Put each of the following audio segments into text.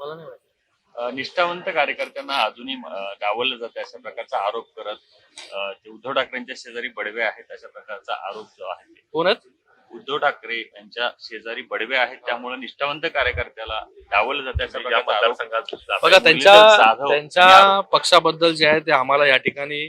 मला नाही अ, निष्ठावंत कार्यकर्त्यांना अजूनही डावललं जातं अशा प्रकारचा आरोप करत ते उद्धव ठाकरेंच्या शेजारी बडवे आहेत अशा प्रकारचा आरोप जो आहे ते. कोण आहेत? उद्धव ठाकरे यांच्या शेजारी बडवे आहेत त्यामुळे निष्ठावंत कार्यकर्त्याला डावललं जातं अशा म्हणजे या प्रकारचा आरोप. बघा त्यांच्या जाधव त्यांच्या पक्षाबद्दल जे आहे ते आम्हाला या ठिकाणी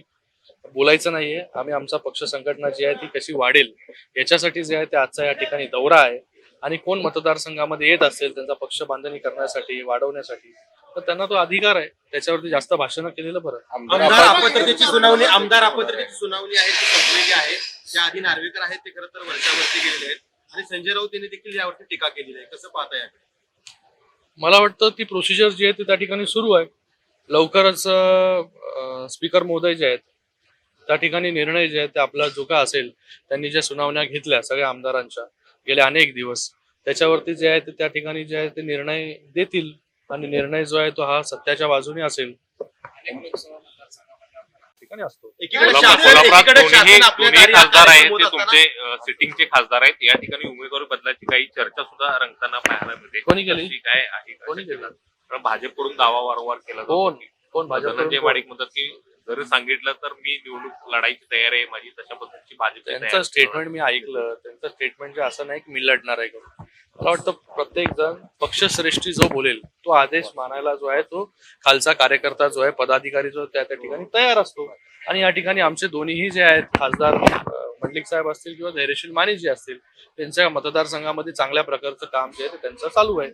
बोलायचं नाहीये. आम्ही आमचा पक्ष संघटना जी आहे ती कशी वाढेल याच्यासाठी जे आहे ते आजचा या ठिकाणी दौरा आहे. आणि कोण मतदारसंघामध्ये येत असेल त्यांचा पक्ष बांधणी करण्यासाठी वाढवण्यासाठी तर त्यांना तो अधिकार आहे. त्याच्यावरती जास्त भाषण केलेलं बरं. आमदार अपात्रतेची सुनावणी आमदार अपात्रतेची सुनावणी आहे ती संपलेली आहे. त्या आधी नार्वेकर आहेत ते खरं तर वर्षावरती गेलेले आहेत. आणि संजय राऊत यांनी देखील यावरती टीका केलेली आहे. कसं पाहता याकडे मला वाटतं ती प्रोसिजर जी आहे ती त्या ठिकाणी सुरू आहे. लवकरच स्पीकर महोदय जे आहेत त्या ठिकाणी निर्णय जे आहेत ते आपला जो का असेल त्यांनी ज्या सुनावण्या घेतल्या सगळ्या आमदारांच्या गेले अनेक दिवस. त्याच्यावरती जे आहे ते त्या ठिकाणी जे आहे ते निर्णय देतील आणि निर्णय जो आहे तो हा सत्याच्या बाजूने असेल. ठिकाणी असतो. खासदार आहेत ते तुमचे सिटिंगचे खासदार आहेत. या ठिकाणी उमेदवारी बदलाची काही चर्चा सुद्धा रंगताना पाहायला मिळते. कोणी केली? काय आहे का कोणी? केली? कारण भाजपकडून दावा वारंवार केला जातो कोण? की कोण भाजप माडिक म्हणतात की जरी सांगितलं तर मी निवडणूक लढायची तयारी आहे माझी तशा पद्धतीची भाजप त्यांचं स्टेटमेंट मी ऐकलं त्यांचं स्टेटमेंट जे असं नाही की मी लढणार आहे करून. मला वाटतं प्रत्येक जण पक्षश्रेष्ठी जो बोलेल तो आदेश मानायला जो आहे तो खालचा कार्यकर्ता जो आहे पदाधिकारी जो त्या त्या ठिकाणी तयार असतो. आणि या ठिकाणी आमचे दोन्हीही जे आहेत खासदार मंडलिक साहेब असतील किंवा धैर्यशील माने जे असतील त्यांच्या मतदारसंघामध्ये चांगल्या प्रकारचं काम जे आहे ते त्यांचं चालू आहे.